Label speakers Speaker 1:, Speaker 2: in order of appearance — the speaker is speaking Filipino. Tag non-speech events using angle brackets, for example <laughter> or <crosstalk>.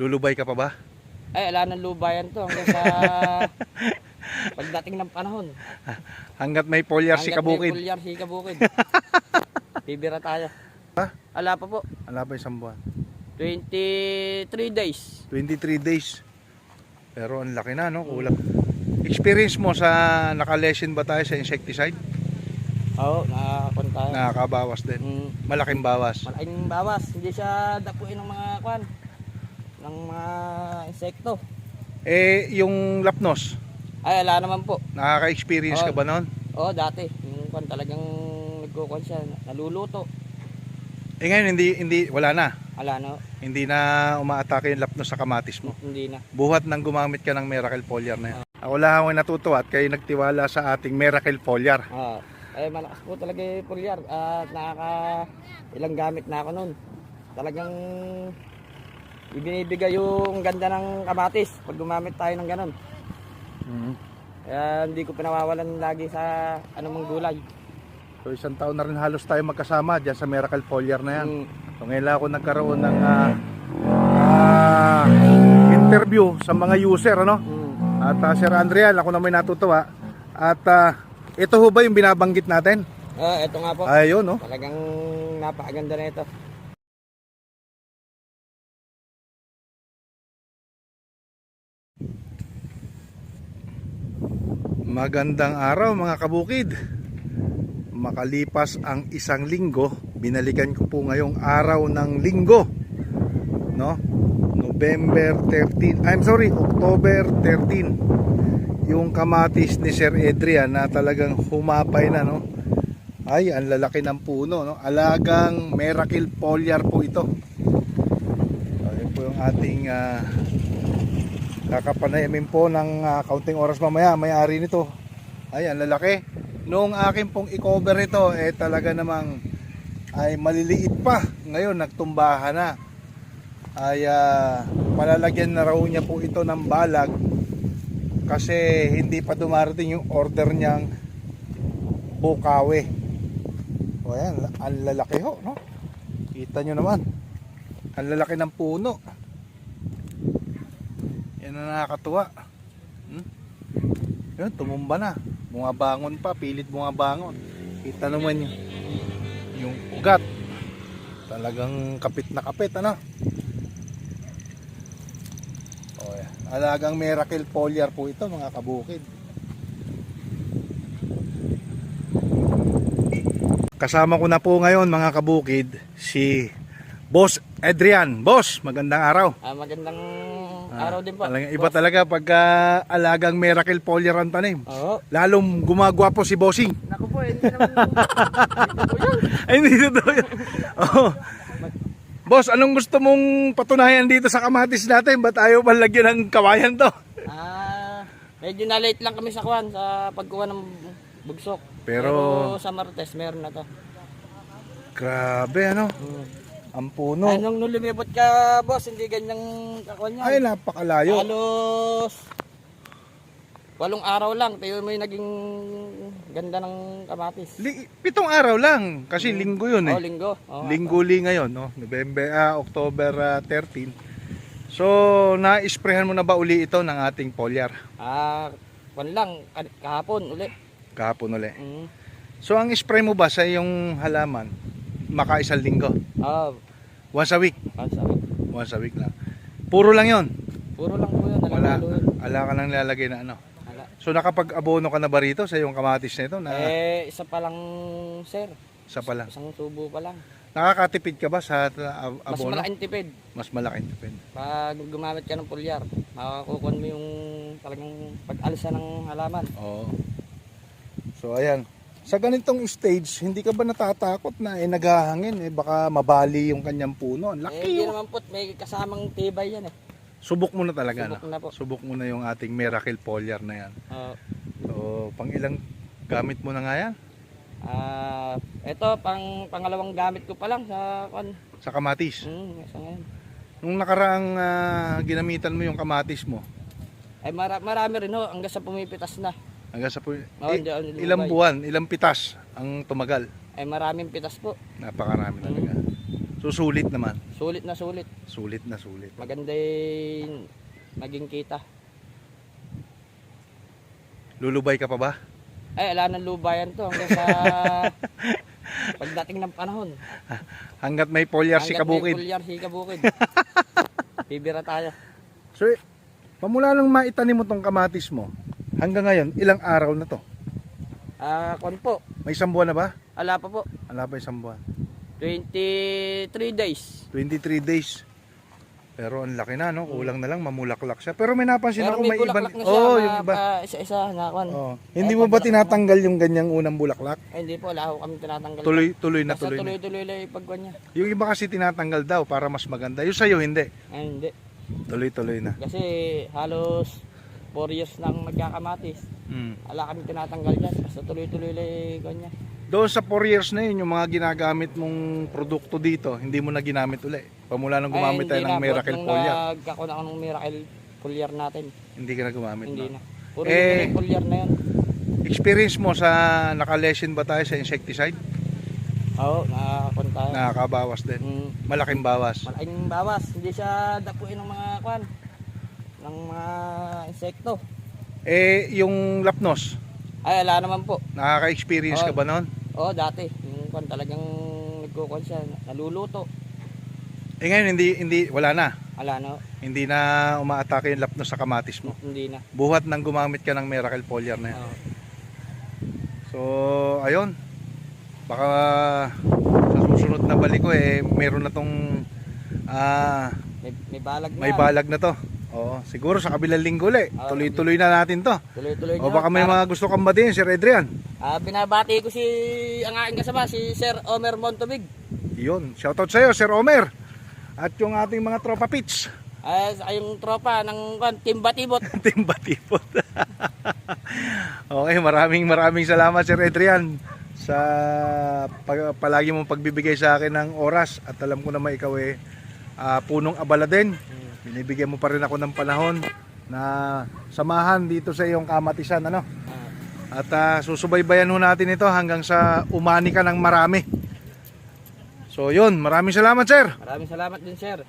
Speaker 1: Lulubay ka pa ba?
Speaker 2: Ay, ala ng lubayan to hanggang sa <laughs> pagdating ng panahon.
Speaker 1: Hanggat may foliar si
Speaker 2: Hanggat may
Speaker 1: Kabukid.
Speaker 2: pulyar si Kabukid. <laughs> Bibira tayo.
Speaker 1: Ha?
Speaker 2: Ala pa po.
Speaker 1: Ala pa isang buwan.
Speaker 2: 23 days.
Speaker 1: 23 days. Pero ang laki na, no? Kulang. Experience mo sa nakalesson ba tayo sa insecticide?
Speaker 2: Oo, nakakunta tayo.
Speaker 1: Nakakabawas din.
Speaker 2: Mm,
Speaker 1: Malaking bawas.
Speaker 2: malaking bawas. Hindi siya dapuin ng mga kwan. Ng mga insekto.
Speaker 1: Eh, yung lapnos,
Speaker 2: Ay, ala naman po.
Speaker 1: nakaka-experience ka
Speaker 2: Oh.
Speaker 1: ba noon?
Speaker 2: Oo, dati. Yung kwan talagang nagkukwan siya. Naluluto.
Speaker 1: Eh ngayon, hindi, hindi, wala na.
Speaker 2: Ala no,
Speaker 1: Hindi na umaatake yung lapnos sa kamatis mo.
Speaker 2: hindi na.
Speaker 1: Buhat nang gumamit ka ng Miracle Foliar na yan. Ako lang ang natutuwa at kayo nagtiwala sa ating Miracle Foliar.
Speaker 2: Ah, ay malakas po talaga yung pulyar at nakaka ilang gamit na ako noon. Talagang ibinibigay yung ganda ng kamatis pag gumamit tayo ng ganon.
Speaker 1: Mhm.
Speaker 2: Kaya hindi ko pinawawalan lagi sa anumang gulay.
Speaker 1: So isang taon na rin halos tayo magkasama dyan sa Miracle Foliar na yan.
Speaker 2: Mm,
Speaker 1: So ngayon lang ako nagkaroon ng ah, ah, interview sa mga user ano.
Speaker 2: mm.
Speaker 1: At ah, Sir Andrian, ako na may natutuwa. At ah, ito ho ba yung binabanggit natin?
Speaker 2: Ah, eto nga po.
Speaker 1: Ayun no.
Speaker 2: Talagang napakaganda na ito.
Speaker 1: Magandang araw mga kabukid. Makalipas ang isang linggo, binalikan ko po ngayong araw ng linggo. No? November 13. I'm sorry, October 13. Yung kamatis ni Sir Adrian na talagang humapay na no. Ay, ang lalaki ng puno no. Alagang Miracle Foliar po ito. Ayun po yung ating ah, kakapanayamin po ng ah, kaunting oras mamaya may-ari nito. Ay ang lalaki. Noong akin pong i-cover ito eh talaga namang ay maliliit pa. Ngayon nagtumbahan na. Ay ah, palalagyan na raw niya po ito ng balag kasi hindi pa dumarating yung order niyang bukawe o yan ang lalaki ho no? Kita nyo naman. Ang lalaki ng puno yan ang nakakatuwa. Hmm? Yun, tumumba na. Bumabangon pa, pilit bumabangon. Kita naman yung, yung ugat. Talagang kapit na kapit, ano? O, yan. Alagang miracle foliar po ito, mga kabukid. Kasama ko na po ngayon, mga kabukid, si Boss Adrian. Boss, magandang araw.
Speaker 2: Ah, magandang
Speaker 1: Ah,
Speaker 2: araw din po.
Speaker 1: Talagang iba talaga pagka alagang miracle foliar ang tanim.
Speaker 2: Oo.
Speaker 1: Lalong gumagawa po si Bossing.
Speaker 2: Naku po, hindi naman Ito po yun. <laughs>
Speaker 1: Ay, hindi totoo yun. Oo. Boss, anong gusto mong patunayan dito sa kamatis natin? Ba't ayaw man lagyan ng kawayan to?
Speaker 2: Ah, medyo na late lang kami sa kwan sa pagkuha ng bugsok.
Speaker 1: Pero-
Speaker 2: sa Martes meron na to.
Speaker 1: Grabe, ano?
Speaker 2: Mm.
Speaker 1: Ang puno.
Speaker 2: Ay, nung, lumibot ka, boss, hindi ganyang kakuan yan.
Speaker 1: Ay, napakalayo.
Speaker 2: Halos walong araw lang, tayo yung naging ganda ng kamatis.
Speaker 1: Li- pitong araw lang. Kasi linggo yun eh.
Speaker 2: Oh, linggo. Oh,
Speaker 1: Lingguli ngayon, no? November, ah, October ah, 13. So, na-sprayhan mo na ba uli ito ng ating foliar?
Speaker 2: Ah, kwan lang, ka- kahapon uli.
Speaker 1: Kahapon uli.
Speaker 2: Mm.
Speaker 1: So, ang spray mo ba sa iyong halaman, makaisang linggo?
Speaker 2: Ah,
Speaker 1: Once a week?
Speaker 2: ah, sabi.
Speaker 1: Once a week lang. Puro lang yon.
Speaker 2: Puro lang po yun.
Speaker 1: Wala.
Speaker 2: Wala.
Speaker 1: Ala ka nang nilalagay na ano.
Speaker 2: Wala.
Speaker 1: So, nakapag-abono ka na ba rito sa iyong kamatis na ito? Na,
Speaker 2: Eh, isa pa lang, sir.
Speaker 1: Isa pa lang.
Speaker 2: Isang tubo pa lang.
Speaker 1: Nakakatipid ka ba sa ab-
Speaker 2: Mas
Speaker 1: abono?
Speaker 2: malaking tipid.
Speaker 1: Mas malaking tipid.
Speaker 2: Pag gumamit ka ng pulyar, makakukon mo yung talagang pag-alsa ng halaman.
Speaker 1: Oo. So, ayan. Sa ganitong stage, hindi ka ba natatakot na eh, naghahangin? Eh, baka mabali yung kanyang puno. Ang
Speaker 2: Eh,
Speaker 1: laki
Speaker 2: hindi
Speaker 1: yun.
Speaker 2: naman po, may kasamang tibay yan eh.
Speaker 1: Subok mo na talaga.
Speaker 2: Subok
Speaker 1: no?
Speaker 2: na po.
Speaker 1: Subok mo na yung ating miracle foliar na yan.
Speaker 2: Ah,
Speaker 1: So, pang ilang gamit mo na nga yan?
Speaker 2: ah, ito, pang pangalawang gamit ko pa lang sa kan.
Speaker 1: Sa kamatis.
Speaker 2: Hmm, sa ngayon.
Speaker 1: Nung nakaraang ah, ginamitan mo yung kamatis mo,
Speaker 2: Ay mara- marami rin ho, hanggang sa pumipitas na.
Speaker 1: Hanggang sa i-
Speaker 2: hindi ako nilubay.
Speaker 1: ilang buwan, ilang pitas ang tumagal.
Speaker 2: Ay maraming pitas po.
Speaker 1: Napakarami talaga. Susulit naman.
Speaker 2: Sulit na sulit.
Speaker 1: Sulit na sulit.
Speaker 2: Maganda yung naging kita.
Speaker 1: Lulubay ka pa ba?
Speaker 2: Ay, ala ng lubayan to hanggang sa <laughs> pagdating ng panahon.
Speaker 1: Hanggat may polyar si
Speaker 2: Hanggat may
Speaker 1: kabukid.
Speaker 2: Pulyar si kabukid. <laughs> Bibira tayo.
Speaker 1: So, eh, pamula nung maitanim mo tong kamatis mo, hanggang ngayon, ilang araw na to?
Speaker 2: Ah, kon po.
Speaker 1: May isang buwan na ba?
Speaker 2: Ala pa po.
Speaker 1: Wala pa isang buwan.
Speaker 2: 23 days.
Speaker 1: 23 days. Pero ang laki na, no? Kulang na lang, mamulaklak siya. Pero may napansin
Speaker 2: Pero
Speaker 1: ako,
Speaker 2: may
Speaker 1: may
Speaker 2: na siya.
Speaker 1: Oo,
Speaker 2: mga
Speaker 1: yung iba.
Speaker 2: pa- isa-isa na kon.
Speaker 1: Oh. Hindi mo ba tinatanggal yung ganyang unang bulaklak?
Speaker 2: Ay, hindi po, wala ko kami tinatanggal.
Speaker 1: Tuloy, tuloy na
Speaker 2: Basta
Speaker 1: tuloy
Speaker 2: tuloy-tuloy lang yung pagkuhan niya.
Speaker 1: Yung iba kasi tinatanggal daw para mas maganda. Yung sa'yo, hindi.
Speaker 2: Ay, hindi.
Speaker 1: Tuloy-tuloy na.
Speaker 2: Kasi halos 4 years nang magkakamatis.
Speaker 1: Mm.
Speaker 2: Wala kami tinatanggal yan. Basta tuloy-tuloy lang niya.
Speaker 1: Doon sa 4 years na yun, yung mga ginagamit mong produkto dito, hindi mo na ginamit uli. Pamula nung gumamit
Speaker 2: Ay,
Speaker 1: tayo
Speaker 2: hindi
Speaker 1: ng
Speaker 2: na.
Speaker 1: Miracle
Speaker 2: Nung
Speaker 1: Foliar,
Speaker 2: nagkakuna ako ng Miracle Foliar natin.
Speaker 1: hindi ka na gumamit.
Speaker 2: Hindi
Speaker 1: no?
Speaker 2: na. Puro
Speaker 1: Eh,
Speaker 2: yung na yun.
Speaker 1: Experience mo sa nakalesson ba tayo sa insecticide?
Speaker 2: Oo, nakakunta tayo.
Speaker 1: Nakakabawas din.
Speaker 2: Mm,
Speaker 1: Malaking bawas.
Speaker 2: malaking bawas. Hindi siya dapuin ng mga kwan. Ng mga insekto.
Speaker 1: Eh, yung lapnos,
Speaker 2: Ay, wala naman po.
Speaker 1: nakaka-experience ka
Speaker 2: Oh.
Speaker 1: ba noon?
Speaker 2: Oo, dati. Yung kwan talagang nagkukwan siya. Naluluto.
Speaker 1: Eh ngayon, hindi, hindi, wala na.
Speaker 2: Wala na.
Speaker 1: Hindi na umaatake yung lapnos sa kamatis mo.
Speaker 2: Hindi na.
Speaker 1: Buhat nang gumamit ka ng Miracle Foliar na yan.
Speaker 2: Oo.
Speaker 1: So, ayun. Baka sa susunod na balik ko eh, meron na tong ah,
Speaker 2: May, may balag na.
Speaker 1: may balag na to. Oo, siguro sa kabilang linggo ulit.
Speaker 2: Ah,
Speaker 1: Tuloy-tuloy na natin to.
Speaker 2: Tuloy-tuloy
Speaker 1: O baka may
Speaker 2: Para-
Speaker 1: mga gusto kang batiin, Sir Adrian.
Speaker 2: Ah, binabati ko si ang aking kasama, si Sir Omer Montobig.
Speaker 1: Yun, shoutout sa'yo, Sir Omer. At yung ating mga tropa pits.
Speaker 2: Ay, sa yung tropa ng kwan, Team Batibot. <laughs>
Speaker 1: Team Batipot. <laughs> okay, maraming maraming salamat Sir Adrian sa pag, palagi mong pagbibigay sa akin ng oras at alam ko naman ikaw eh ah, punong abala din. Binibigyan mo pa rin ako ng panahon na samahan dito sa iyong kamatisan ano. At ah, susubaybayan ho natin ito hanggang sa umani ka ng marami. So yun, maraming salamat sir.
Speaker 2: maraming salamat din, Sir.